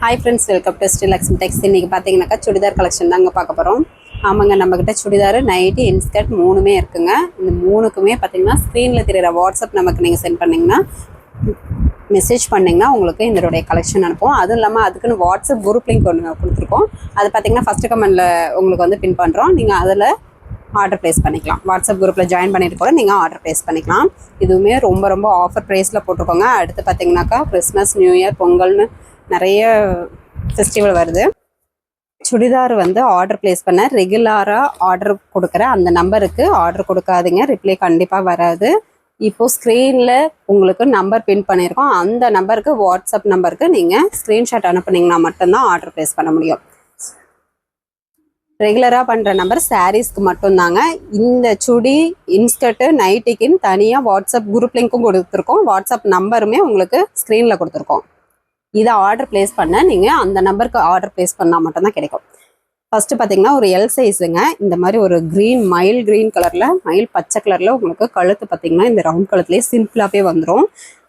Hi friends welcome to Sri Lakshmi tex இன்றைக்கி பார்த்தீங்கன்னாக்கா churidar collection தாங்க பார்க்க போகிறோம் ஆமாங்க நம்மக்கிட்ட சுடிதார் நைட்டி இன்ஸ்கர்ட் மூணுமே இருக்குங்க. இந்த மூணுக்குமே பார்த்தீங்கன்னா ஸ்க்ரீனில் தெரியிற வாட்ஸ்அப் நமக்கு நீங்கள் சென்ட் பண்ணிங்கன்னா மெசேஜ் பண்ணிங்கன்னா உங்களுக்கு இதனுடைய கலெக்ஷன் அனுப்புவோம். அதுவும் இல்லாமல் அதுக்குன்னு வாட்ஸ்அப் குரூப் லிங்க் ஒன்று கொடுத்துருக்கோம். அது பார்த்தீங்கன்னா ஃபஸ்ட்டு கமெண்டில் உங்களுக்கு வந்து பின் பண்ணுறோம் நீங்கள் அதில் ஆர்டர் ப்ளேஸ் பண்ணிக்கலாம். வாட்ஸ்அப் குரூப்பில் ஜாயின் பண்ணிட்டு கூட நீங்கள் ஆர்டர் ப்ளேஸ் பண்ணிக்கலாம். இதுவுமே ரொம்ப ரொம்ப ஆஃபர் ப்ரைஸில் போட்டிருக்கோங்க. அடுத்து பார்த்தீங்கன்னாக்கா கிறிஸ்மஸ் நியூ இயர் பொங்கல்னு நிறைய ஃபெஸ்டிவல் வருது. சுடிதார் வந்து ஆர்டர் ப்ளேஸ் பண்ண ரெகுலராக ஆர்டர் கொடுக்குற அந்த நம்பருக்கு ஆர்டர் கொடுக்காதீங்க. ரிப்ளை கண்டிப்பாக வராது. இப்போது ஸ்க்ரீனில் உங்களுக்கு நம்பர் பின் பண்ணியிருக்கோம். அந்த நம்பருக்கு வாட்ஸ்அப் நம்பருக்கு நீங்கள் ஸ்க்ரீன்ஷாட் அனுப்புனீங்கன்னா மட்டும்தான் ஆர்டர் ப்ளேஸ் பண்ண முடியும். ரெகுலராக பண்ணுற நம்பர் சாரீஸ்க்கு மட்டும்தாங்க. இந்த சுடி இன்ஸ்கர்ட்டு நைட்டிக்குன்னு தனியாக வாட்ஸ்அப் குரூப் லிங்க்கும் கொடுத்துருக்கோம். வாட்ஸ்அப் நம்பருமே உங்களுக்கு ஸ்க்ரீனில் கொடுத்துருக்கோம். இதை ஆர்டர் ப்ளேஸ் பண்ண நீங்கள் அந்த நம்பருக்கு ஆர்டர் ப்ளேஸ் பண்ணால் மட்டும்தான் கிடைக்கும். ஃபஸ்ட்டு பார்த்தீங்கன்னா ஒரு எல் சைஸுங்க இந்த மாதிரி ஒரு க்ரீன் மயில் க்ரீன் கலரில் மயில் பச்சை கலரில் உங்களுக்கு கழுத்து பார்த்தீங்கன்னா இந்த ரவுண்ட் கழுத்துலேயே சிம்பிளாகவே வந்துடும்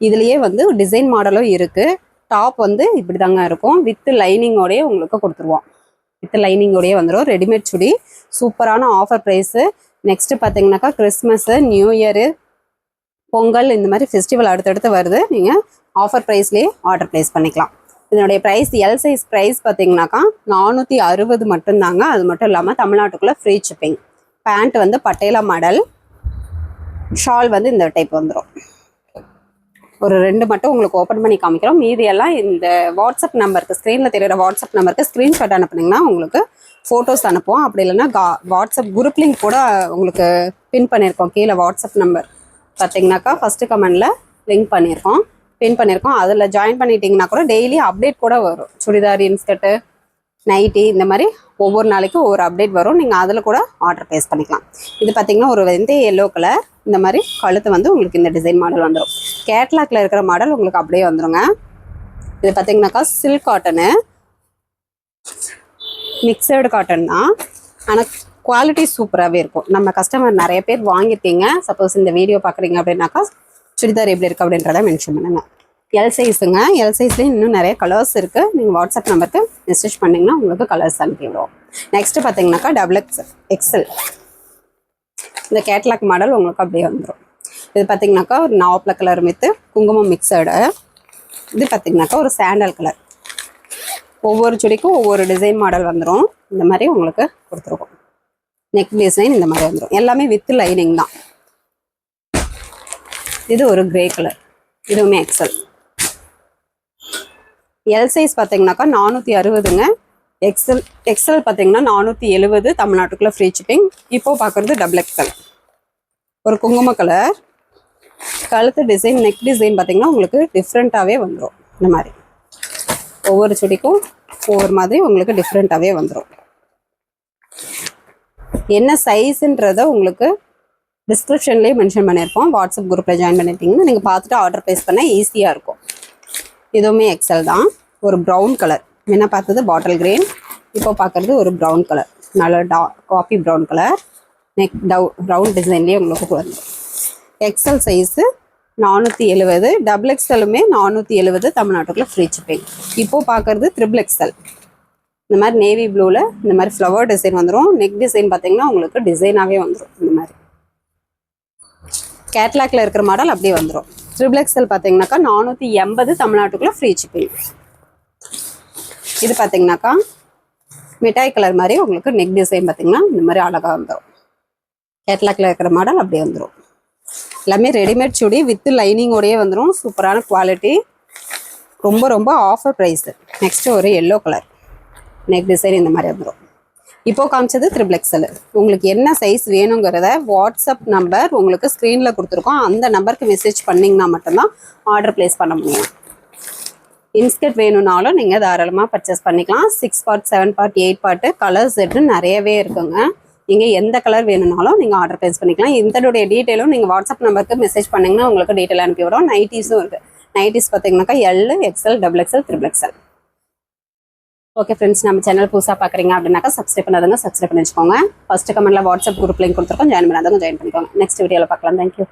இதுலேயே வந்து டிசைன் மாடலும் இருக்குது டாப் வந்து இப்படி தாங்க இருக்கும் வித் லைனிங்கோடயே உங்களுக்கு கொடுத்துருவோம். வித் லைனிங்கோடயே வந்துடும் ரெடிமேட் சுடி. சூப்பரான ஆஃபர் ப்ரைஸு நெக்ஸ்ட்டு பார்த்தீங்கன்னாக்கா கிறிஸ்மஸ்ஸு நியூ இயரு பொங்கல் இந்த மாதிரி ஃபெஸ்டிவல் அடுத்தடுத்து வருது. நீங்கள் ஆஃபர் ப்ரைஸ்லேயே ஆர்டர் ப்ளேஸ் பண்ணிக்கலாம். இதனுடைய ப்ரைஸ் எல் சைஸ் ப்ரைஸ் பார்த்தீங்கன்னாக்கா நானூற்றி அறுபது மட்டும்தாங்க. அது மட்டும் இல்லாமல் தமிழ்நாட்டுக்குள்ளே ஃப்ரீ ஷிப்பிங் பேண்ட் வந்து பட்டேலா மாடல் ஷால் வந்து இந்த டைப் வந்துடும் ஒரு ரெண்டு மட்டும் உங்களுக்கு ஓப்பன் பண்ணி காமிக்கிறோம். மீதி எல்லாம் இந்த வாட்ஸ்அப் நம்பருக்கு ஸ்க்ரீனில் தெரியுற வாட்ஸ்அப் நம்பருக்கு ஸ்க்ரீன்ஷாட் அனுப்புனீங்கன்னா உங்களுக்கு ஃபோட்டோஸ் அனுப்புவோம். அப்படி இல்லைன்னா கா வாட்ஸ்அப் குரூப் லிங்க் கூட உங்களுக்கு பின் பண்ணியிருக்கோம். கீழே வாட்ஸ்அப் நம்பர் பார்த்தீங்கன்னாக்கா ஃபஸ்ட்டு கமெண்டில் லிங்க் பண்ணியிருக்கோம். பின் பண்ணியிருக்கோம் அதில் ஜாயின் பண்ணிட்டீங்கன்னா கூட டெய்லி அப்டேட் கூட வரும். சுடிதார் இன்ஸ்கர்ட்டு நைட்டி இந்த மாதிரி ஒவ்வொரு நாளைக்கும் ஒவ்வொரு அப்டேட் வரும். நீங்கள் அதில் கூட ஆர்டர் ப்ளேஸ் பண்ணிக்கலாம். இது பார்த்தீங்கன்னா ஒரு வந்து எல்லோ கலர் இந்த மாதிரி கழுத்து வந்து உங்களுக்கு இந்த டிசைன் மாடல் வந்துடும் கேட்லாக்ல இருக்கிற மாடல் உங்களுக்கு அப்படியே வந்துடுங்க இது பார்த்தீங்கன்னாக்கா சில்க் காட்டனு மிக்சடு காட்டன் தான். ஆனால் குவாலிட்டி சூப்பராகவே இருக்கும். நம்ம கஸ்டமர் நிறைய பேர் வாங்கியிருக்கீங்க. சப்போஸ் இந்த வீடியோ பார்க்குறீங்க அப்படின்னாக்கா சுடிதார் எப்படி இருக்குது அப்படின்றத மென்ஷன் பண்ணுங்க. எல் சைஸுங்க எல் சைஸ்லேயும் இன்னும் நிறைய கலர்ஸ் இருக்குது நீங்கள் வாட்ஸ்அப் நம்பருக்கு மெசேஜ் பண்ணிங்கன்னா உங்களுக்கு கலர்ஸ் அனுப்பிவிடுவோம் நெக்ஸ்ட்டு பார்த்தீங்கன்னாக்கா டபுள் எக்ஸ் எக்ஸல் இந்த கேட்லாக் மாடல் உங்களுக்கு அப்படியே வந்துடும் இது பார்த்தீங்கன்னாக்கா ஒரு நாவப்பல கலர் வித்து குங்குமம் மிக்சடு இது பார்த்தீங்கன்னாக்கா ஒரு சாண்டல் கலர் ஒவ்வொரு சுடிக்கும் ஒவ்வொரு டிசைன் மாடல் வந்துடும் இந்த மாதிரி உங்களுக்கு கொடுத்துருக்கோம். நெக் டிசைன் இந்த மாதிரி வந்துடும் எல்லாமே வித் லைனிங் தான். இது ஒரு கிரே கலர் இதுவுமே எக்ஸல் எல் சைஸ் பார்த்தீங்கன்னாக்கா நானூற்றி அறுபதுங்க. எக்ஸல் எக்ஸல் பார்த்தீங்கன்னா நானூற்றி எழுபது தமிழ்நாட்டுக்குள்ளே ஃப்ரீ ஷிப்பிங் இப்போது பார்க்குறது டபுள் எக்ஸல் ஒரு குங்கும கலர் கழுத்து டிசைன் நெக் டிசைன் பார்த்தீங்கன்னா உங்களுக்கு டிஃப்ரெண்ட்டாகவே வந்துடும் இந்த மாதிரி. ஒவ்வொரு சுடிக்கும் ஒவ்வொரு மாதிரி உங்களுக்கு டிஃப்ரெண்ட்டாகவே வந்துடும் என்ன சைஸுன்றத உங்களுக்கு டிஸ்கிரிப்ஷன்லேயே மென்ஷன் பண்ணியிருப்போம் வாட்ஸ்அப் குரூப்பில் ஜாயின் பண்ணிட்டீங்கன்னா நீங்கள் பார்த்துட்டு ஆர்டர் ப்ளேஸ் பண்ண ஈஸியாக இருக்கும். இதுவுமே எக்ஸல் தான். ஒரு ப்ரௌன் கலர் முன்ன பார்த்தது பாட்டில் கிரீன் இப்போ பார்க்குறது ஒரு ப்ரௌன் கலர் நல்ல டா காஃபி ப்ரௌன் கலர் நெக் டவு ப்ரௌன் டிசைன்லேயே உங்களுக்கு வந்து எக்ஸல் சைஸு நானூற்றி எழுபது டபுள் எக்ஸலுமே நானூற்றி எழுபது தமிழ்நாட்டுக்குள்ளே ஃப்ரீ ஷிப்பிங் இப்போது பார்க்குறது த்ரிபிள் எக்ஸல் இந்த மாதிரி நேவி ப்ளூவில் இந்த மாதிரி ஃப்ளவர் டிசைன் வந்துடும் நெக் டிசைன் பார்த்தீங்கன்னா உங்களுக்கு டிசைனாகவே வந்துடும் இந்த மாதிரி. கேட்லாக்ல இருக்கிற மாடல் அப்படியே வந்துடும் ட்ரிபிள் எக்ஸல் பார்த்தீங்கன்னாக்கா நானூற்றி எண்பது தமிழ்நாட்டுக்குள்ளே ஃப்ரீ ஷிப்பிங் இது பார்த்தீங்கன்னாக்கா மிட்டாய் கலர் மாதிரி உங்களுக்கு நெக் டிசைன் பார்த்தீங்கன்னா இந்த மாதிரி அழகாக வந்துடும் கேட்லாக்ல இருக்கிற மாடல் அப்படியே வந்துடும் எல்லாமே ரெடிமேட் சுடி வித்து லைனிங்கோடயே வந்துடும் சூப்பரான குவாலிட்டி ரொம்ப ரொம்ப ஆஃபர் ப்ரைஸு நெக்ஸ்ட்டு ஒரு எல்லோ கலர் நெக் டிசைன் இந்த மாதிரி வந்துடும் இப்போ காமிச்சது த்ரிபிள் எக்ஸல் உங்களுக்கு என்ன சைஸ் வேணுங்கிறத வாட்ஸ்அப் நம்பர் உங்களுக்கு ஸ்க்ரீனில் கொடுத்துருக்கோம். அந்த நம்பருக்கு மெசேஜ் பண்ணிங்கன்னா மட்டும்தான் ஆர்டர் ப்ளேஸ் பண்ண முடியும். இன்ஸ்கர்ட் வேணும்னாலும் நீங்கள் தாராளமாக பர்ச்சேஸ் பண்ணிக்கலாம். Six part seven part eight part colours set நிறையவே இருக்குங்க. நீங்கள் எந்த கலர் வேணும்னாலும் நீங்கள் ஆர்டர் ப்ளேஸ் பண்ணிக்கலாம். இதனுடைய டீட்டெயிலும் நீங்கள் வாட்ஸ்அப் நம்பருக்கு மெசேஜ் பண்ணிங்கன்னா உங்களுக்கு டீட்டெயில் அனுப்பி விடும். நைட்டிஸும் இருக்குது நைட்டிஸ் பார்த்தீங்கன்னாக்கா L XL double XL triple XL okay friends நம்ம சேனல் புதுசாக பார்க்குறீங்க அப்படின்னாக்கா சப்ஸ்கிரைப் பண்ணாதவங்க சப்ஸ்கிரைப் பண்ணி வச்சுக்கோங்க. ஃபஸ்ட்டு கமெண்ட்டில் வாட்ஸ்அப் குரூப் லிங்க் கொடுத்துருக்கோம். ஜாயின் பண்ணாதவங்க ஜாயின் பண்ணிக்கோங்க. நெக்ஸ்ட் வீடியோவில் பார்க்கலாம். Thank you